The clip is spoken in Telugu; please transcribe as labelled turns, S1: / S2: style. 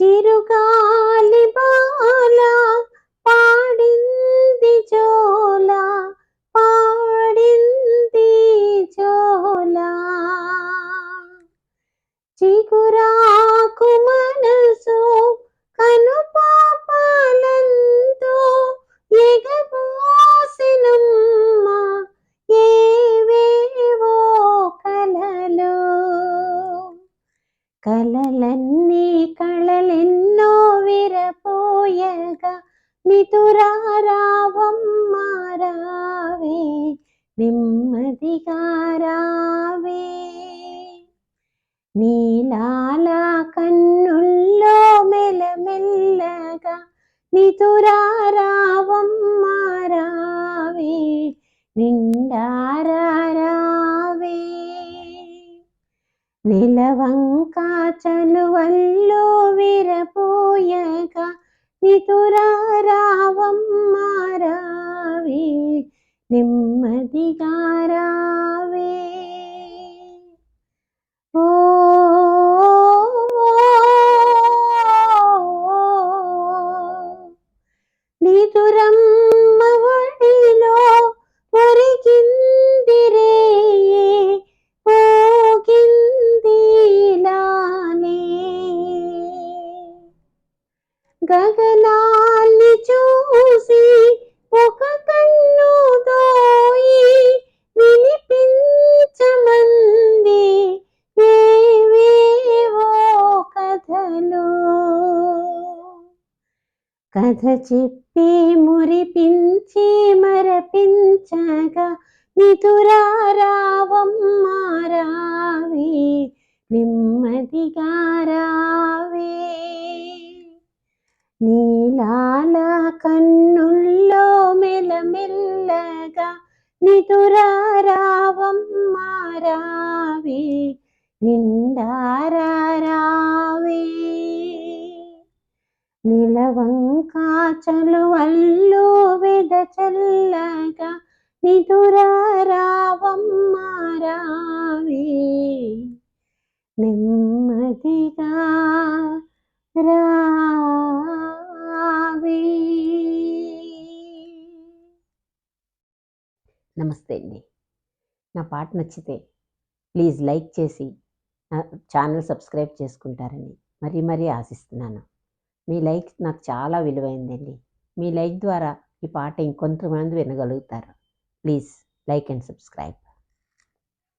S1: చిరుగాలి బాలా కలలన్నీ కళలెన్నో విరపోయగా నితురారావమ్మారావే నెమ్మదిగా రావే నీలాల కన్నుల్లో మెలమెల్లగా నిలవంకా చలువల్లో విరపోయగా నితురారావమ్మారావే నెమ్మదిగా రావే. ఓ నితురం గగనాన్ని చూసి ఒక కన్ను దోయి వినిపించమంది. ఏవేవో కథలు. కథ చెప్పి మురిపించి మరపించగా నితురారావమ్మారావే నెమ్మదిగా నితురారావమ్మారావే నిండారావే నిలవంక చలువల్లో వెద చల్లగా నిదురారావమ్మారావే నమస్తే అండి. నా పాట నచ్చితే ప్లీజ్ లైక్ చేసి నా ఛానల్ సబ్స్క్రైబ్ చేసుకుంటారని మరీ మరీ ఆశిస్తున్నాను. మీ లైక్ నాకు చాలా విలువైందండి. మీ లైక్ ద్వారా ఈ పాట ఇంకొంతమంది వినగలుగుతారు. Please like and subscribe.